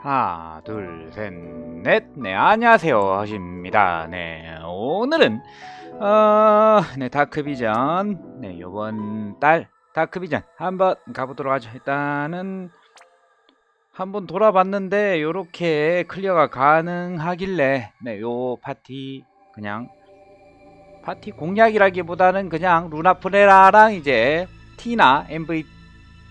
하나, 둘, 셋, 넷. 네, 안녕하세요. 하십니다. 네, 오늘은, 어, 네, 다크비전. 네, 요번 달 다크비전 한번 가보도록 하죠. 일단은, 한번 돌아봤는데, 요렇게 클리어가 가능하길래, 네, 요 파티, 그냥, 파티 공략이라기보다는 그냥 루나프레라랑 이제, 티나, MV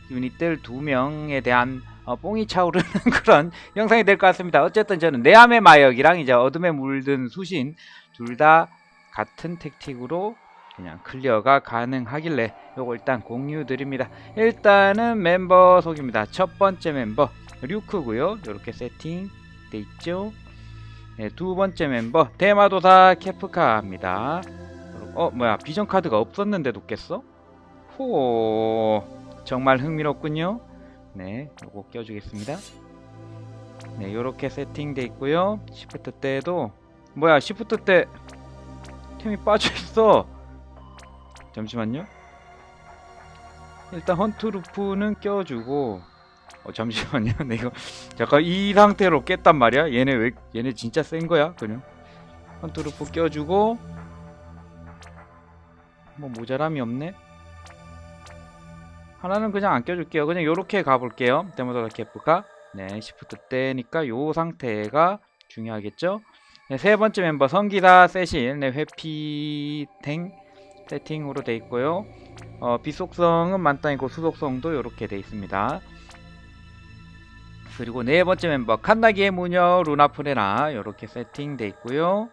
유닛들 두 명에 대한 어, 뽕이 차오르는 그런 영상이 될 것 같습니다. 어쨌든 저는 내암의 마역이랑 이제 어둠에 물든 수신 둘 다 같은 택틱으로 그냥 클리어가 가능하길래 요거 일단 공유 드립니다. 일단은 멤버 소개입니다. 첫 번째 멤버 류크고요. 이렇게 세팅 돼 있죠. 네, 두 번째 멤버 대마도사 케프카입니다. 어 뭐야 비전 카드가 없었는데도 깼어? 호 정말 흥미롭군요. 네, 요거 껴주겠습니다. 네, 요렇게 세팅돼 있고요. 시프트 때도 뭐야, 시프트 때 템이 빠져 있어. 잠시만요. 일단 헌트 루프는 껴주고 어, 잠시만요. 네, 이거 잠깐 이 상태로 깼단 말이야. 얘네 왜 얘네 진짜 센 거야? 그냥 헌트 루프 껴주고 뭐 모자람이 없네. 하나는 그냥 안 껴줄게요. 그냥 요렇게 가볼게요. 데모더라 캐프가 네, 시프트 때니까 요 상태가 중요하겠죠. 네, 세 번째 멤버 성기사 세실 네, 회피탱 세팅으로 돼 있고요. 어, 비속성은 만땅이고 수속성도 요렇게 돼 있습니다. 그리고 네 번째 멤버 칸나기의 무녀 루나프레나 요렇게 세팅돼 있고요.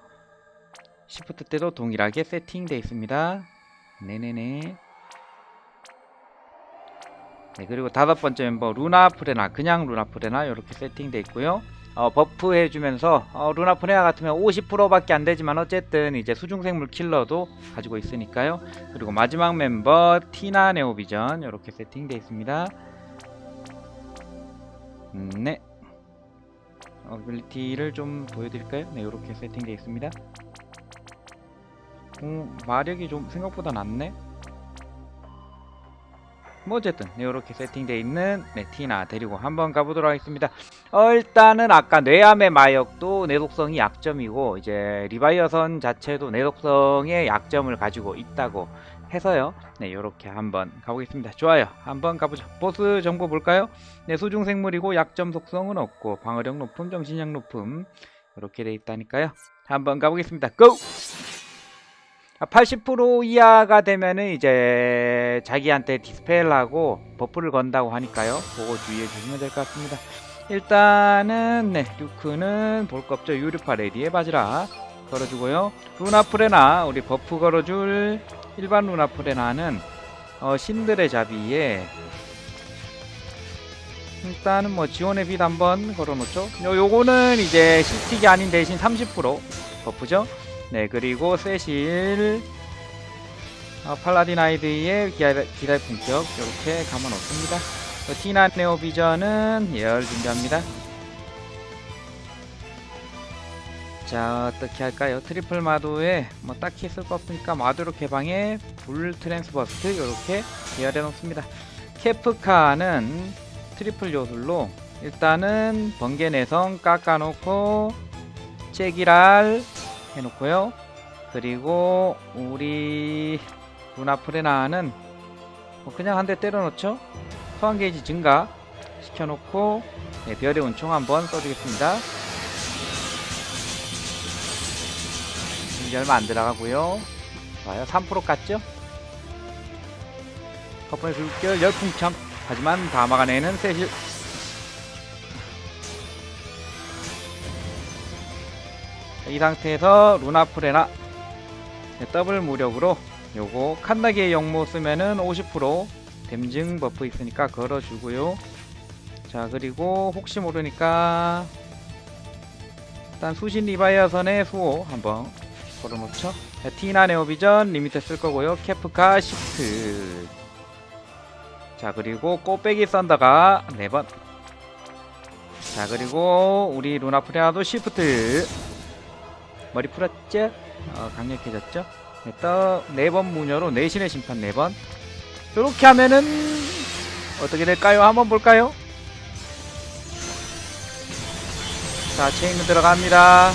시프트 때도 동일하게 세팅돼 있습니다. 네네네. 네, 그리고 다섯 번째 멤버 루나 프레나 그냥 루나 프레나 이렇게 세팅돼 있고요. 어, 버프 해주면서 어, 루나 프레나 같으면 50%밖에 안 되지만 어쨌든 이제 수중생물 킬러도 가지고 있으니까요. 그리고 마지막 멤버 티나 네오비전 이렇게 세팅돼 있습니다. 음, 네. 어빌리티를 좀 보여드릴까요? 네, 이렇게 세팅돼 있습니다. 음, 마력이 좀 생각보다 낮네. 뭐 어쨌든 이렇게 세팅되어 있는 네, 티나 데리고 한번 가보도록 하겠습니다. 어, 일단은 아까 뇌암의 마역도 내독성이 약점이고 이제 리바이어선 자체도 내독성의 약점을 가지고 있다고 해서요. 네, 이렇게 한번 가보겠습니다. 좋아요. 한번 가보죠. 보스 정보 볼까요? 네, 수중 생물이고 약점 속성은 없고 방어력 높음, 정신력 높음 이렇게 돼 있다니까요. 한번 가보겠습니다. 고! 80% 이하가 되면은 이제 자기한테 디스펠하고 버프를 건다고 하니까요. 그거 주의해 주시면 될 것 같습니다. 일단은 네 류크는 볼 거 없죠. 유류파 레디에 바지라 걸어주고요. 루나프레나 우리 버프 걸어줄 일반 루나프레나는 어, 신들의 자비에 일단은 뭐 지원의 빛 한번 걸어놓죠. 요, 요거는 이제 시틱이 아닌 대신 30% 버프죠. 네 그리고 세실 어, 팔라딘 아이드의 기다의 품격 이렇게 놓습니다. 어, 티나 네오 비전은 예열 준비합니다. 자 어떻게 할까요? 트리플 마도에 뭐 딱히 쓸 거 없으니까 마도로 개방에 불 트랜스버스트 이렇게 예열해 놓습니다. 케프카는 트리플 요술로 일단은 번개 내성 깎아놓고 체기랄 해놓고요. 그리고 우리 루나프레나는 뭐 그냥 한 대 때려놓죠. 소환 게이지 증가 시켜놓고 네, 별의 운총 한번 써주겠습니다. 이제 얼마 안 들어가고요. 좋아요. 3% 깠죠? 커플의 불결 열풍참 하지만 다 막아내는 세실 이 상태에서 루나프레나 네, 더블 무력으로 요거 칸나기의 영모 쓰면은 50% 댐증 버프 있으니까 걸어주고요. 자 그리고 혹시 모르니까 일단 수신 리바이어선의 수호 한번 걸어놓죠. 자, 티나 네오비전 리미트 쓸 거고요. 캐프카 시프트. 자 그리고 꽃배기 썬더가 4번. 자 그리고 우리 루나프레나도 시프트 머리 풀었죠? 어, 강력해졌죠? 네, 떠, 네번 무녀로 내신의 심판 네 번. 이렇게 하면은 어떻게 될까요? 한번 볼까요? 자, 체인 들어갑니다.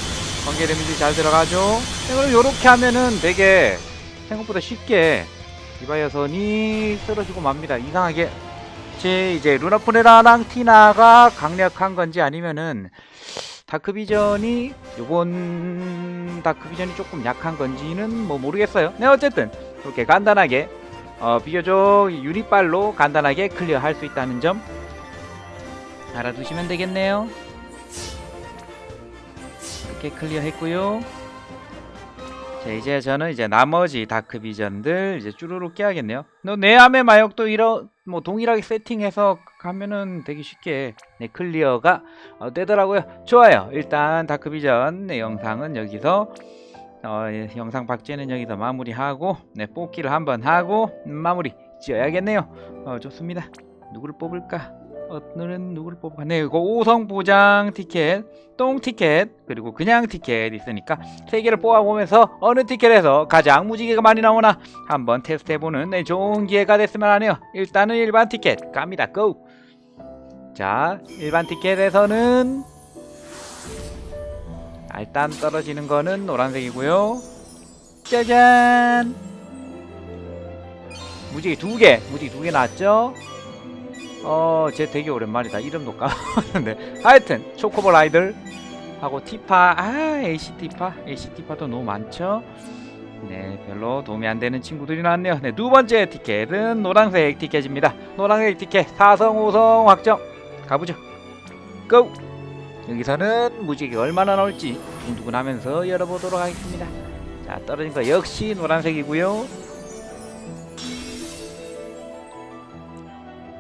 번개 데미지 잘 들어가죠? 네, 그럼 요렇게 하면은 되게 생각보다 쉽게 디바이어선이 쓰러지고 맙니다. 이상하게 제 이제 루나푸네라랑 티나가 강력한 건지 아니면은 다크비전이 요번 다크비전이 조금 약한 건지는 뭐 모르겠어요. 네 어쨌든 이렇게 간단하게 어, 비교적 유닛발로 간단하게 클리어할 수 있다는 점 알아두시면 되겠네요. 이렇게 클리어했고요. 자 이제 저는 이제 나머지 다크 비전들 이제 쭈루룩 깨야겠네요. 너 내암의 마역도 이런 뭐 동일하게 세팅해서 가면은 되게 쉽게 네, 클리어가 어, 되더라고요. 좋아요. 일단 다크 비전 네, 영상은 여기서 어, 예, 영상 박제는 여기서 마무리하고 네, 뽑기를 한번 하고 음, 마무리 지어야겠네요. 어, 좋습니다. 누구를 뽑을까? 오늘은 누구를 뽑을까? 네, 이거 5성 보장 티켓, 똥 티켓, 그리고 그냥 티켓 있으니까 세 개를 뽑아보면서 어느 티켓에서 가장 무지개가 많이 나오나 한번 테스트해보는 네, 좋은 기회가 됐으면 하네요. 일단은 일반 티켓 갑니다. 고! 자, 일반 티켓에서는 아, 일단 떨어지는 거는 노란색이고요. 짜잔! 무지개 두 개, 무지개 두 개 나왔죠? 어, 쟤 되게 오랜만이다. 이름도 까먹었는데. 하여튼, 초코볼 아이들 하고 티파, 아, AC 티파, AC 티파도 너무 많죠? 네, 별로 도움이 안 되는 친구들이 나왔네요. 네, 두 번째 티켓은 노란색 티켓입니다. 노란색 티켓 4성, 5성 확정. 가보죠. 고! 여기서는 무지개가 얼마나 나올지 두근두근 하면서 열어보도록 하겠습니다. 자, 떨어진 거 역시 노란색이고요.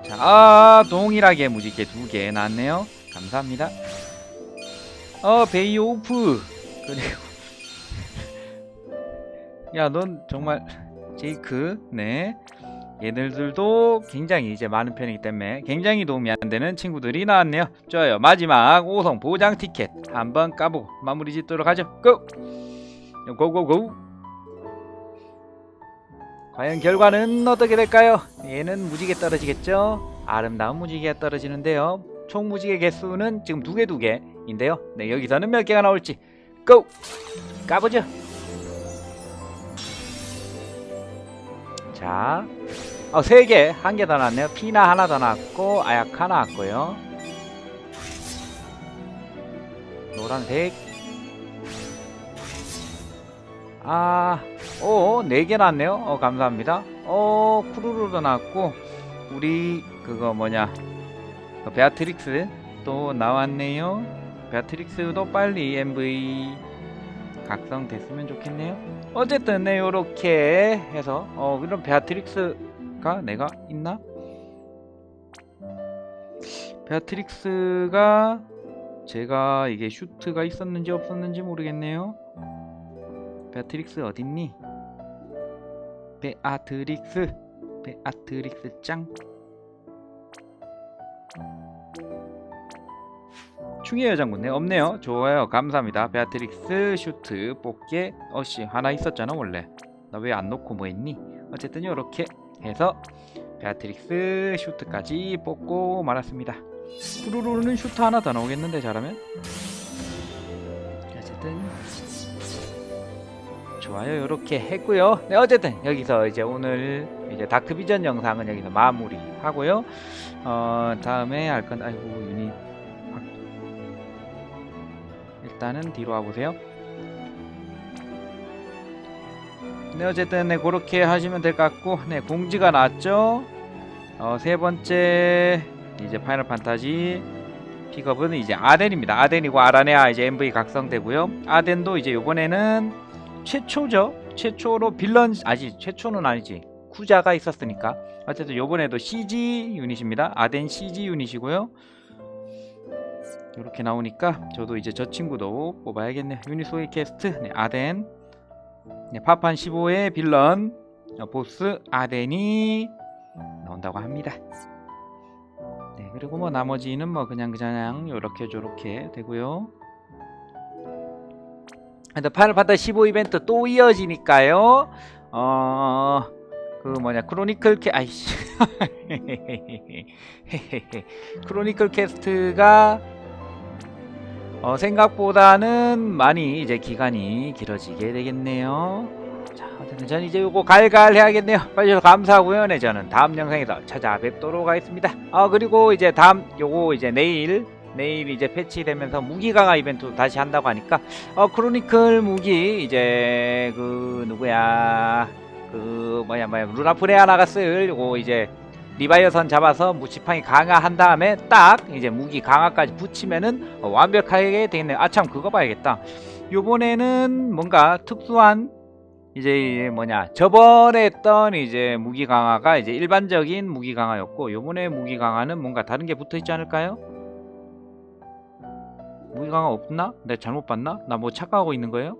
자, 아, 동일하게 무지개 두 개 나왔네요. 감사합니다. 어, 베이오프. 그리고 야, 넌 정말 제이크. 네. 얘들도 굉장히 이제 많은 편이기 때문에 굉장히 도움이 안 되는 친구들이 나왔네요. 좋아요. 마지막 5성 보장 티켓 한번 까보고 마무리 짓도록 하죠. 고! 고고고! 과연 결과는 어떻게 될까요? 얘는 무지개 떨어지겠죠? 아름다운 무지개가 떨어지는데요. 총 무지개 개수는 지금 두 개 두 개인데요. 네, 여기서는 몇 개가 나올지 고! 까보죠. 자, 어, 세 개, 한 개 더 나왔네요. 피나 하나 더 나왔고, 아약 하나 나왔고요. 노란색. 아, 오, 네개 나왔네요. 어, 감사합니다. 어, 쿠루루도 나왔고, 우리, 그거 뭐냐, 그 베아트릭스 또 나왔네요. 베아트릭스도 빨리 MV 각성됐으면 좋겠네요. 어쨌든 네 요렇게 해서 어 그럼 베아트릭스가 내가 있나? 베아트릭스가 제가 이게 슈트가 있었는지 없었는지 모르겠네요. 베아트릭스 어딨니? 베아트릭스 베아트릭스 짱 충의 여장군네 없네요. 좋아요. 감사합니다. 베아트릭스 슈트 뽑게 어씨 하나 있었잖아 원래. 나 왜 안 놓고 뭐 했니? 어쨌든 이렇게 해서 베아트릭스 슈트까지 뽑고 말았습니다. 푸르르는 슈트 하나 더 나오겠는데 잘하면? 어쨌든 좋아요. 이렇게 했고요. 네 어쨌든 여기서 이제 오늘 이제 다크비전 영상은 여기서 마무리 하고요. 어 다음에 할 건 아이고 유닛 일단은 뒤로 와보세요. 네 어쨌든 네 그렇게 하시면 될 것 같고 네 공지가 났죠. 어, 세 번째 이제 파이널 판타지 픽업은 이제 아덴입니다. 아덴이고 아라네아 이제 MV 각성되고요. 아덴도 이제 요번에는 최초죠. 최초로 빌런 아직 최초는 아니지. 쿠자가 있었으니까 어쨌든 요번에도 CG 유닛입니다. 아덴 CG 유닛이고요. 이렇게 나오니까 저도 이제 저 친구도 뽑아야겠네요. 유니소이 캐스트 네, 아덴 네, 파판 15의 빌런 어, 보스 아덴이 나온다고 합니다. 네 그리고 뭐 나머지는 뭐 그냥 그냥 요렇게 저렇게 되고요. 파이널 판타 15 이벤트 또 이어지니까요. 어. 그 뭐냐 크로니클 캐 아이씨 크로니클 캐스트가 어, 생각보다는 많이 이제 기간이 길어지게 되겠네요. 자, 어쨌든 저는 이제 요거 갈갈 해야겠네요. 좀 감사하고요. 네, 저는 다음 영상에서 찾아뵙도록 하겠습니다. 아, 그리고 이제 다음 요거 이제 내일 내일 이제 패치되면서 무기 강화 이벤트 다시 한다고 하니까 어 크로니클 무기 이제 그 누구야 그 뭐야 뭐야 루나프레아 나가 쓸 요거 이제 리바이어선 잡아서 무치팡이 강화한 다음에 딱 이제 무기 강화까지 붙이면은 어, 완벽하게 되겠네요. 아참 그거 봐야겠다. 요번에는 뭔가 특수한 이제 뭐냐 저번에 했던 이제 무기 강화가 이제 일반적인 무기 강화였고 요번에 무기 강화는 뭔가 다른 게 붙어 있지 않을까요? 강화 없나? 내가 잘못 봤나? 나 뭐 착각하고 있는 거예요?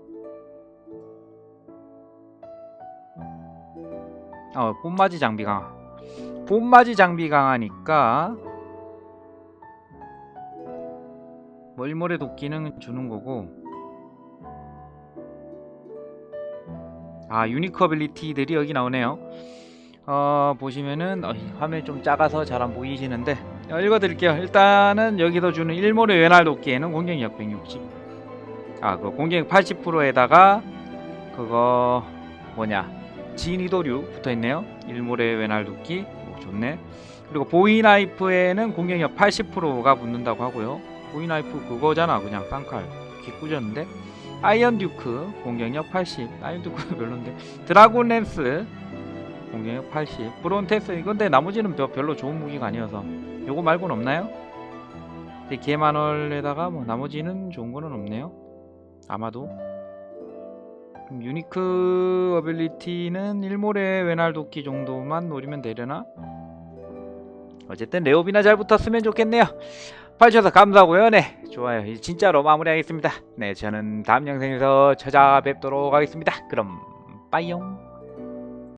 어 뽐맞이 장비 강화 뽐맞이 장비 강화니까 멀모래 도끼는 주는 거고 아 유니크 어빌리티들이 여기 나오네요 어 보시면은 어, 화면이 좀 작아서 잘 안 보이시는데 어, 읽어드릴게요. 일단은 여기서 주는 일모래 외날 도끼에는 공격력 160 아 그 공격력 80%에다가 그거 뭐냐? 진이도류 붙어있네요. 일모래 외날 도끼. 오, 좋네. 그리고 보이나이프에는 공격력 80%가 붙는다고 하고요. 보이나이프 그거잖아 그냥 쌍칼. 개꾸졌는데. 아이언 듀크 공격력 80 아이언 듀크 별론데. 드라곤 랜스 공격력 80 브론테스 이건데 나머지는 별- 별로 좋은 무기가 아니어서 요거 말고는 없나요? 개만월에다가 뭐 나머지는 좋은 거는 없네요. 아마도. 유니크 어빌리티는 일몰의 외날 도끼 정도만 노리면 되려나? 어쨌든 레오비나 잘 붙었으면 좋겠네요. 봐주셔서 감사하고요. 네 좋아요. 진짜로 마무리하겠습니다. 네 저는 다음 영상에서 찾아뵙도록 하겠습니다. 그럼 빠이용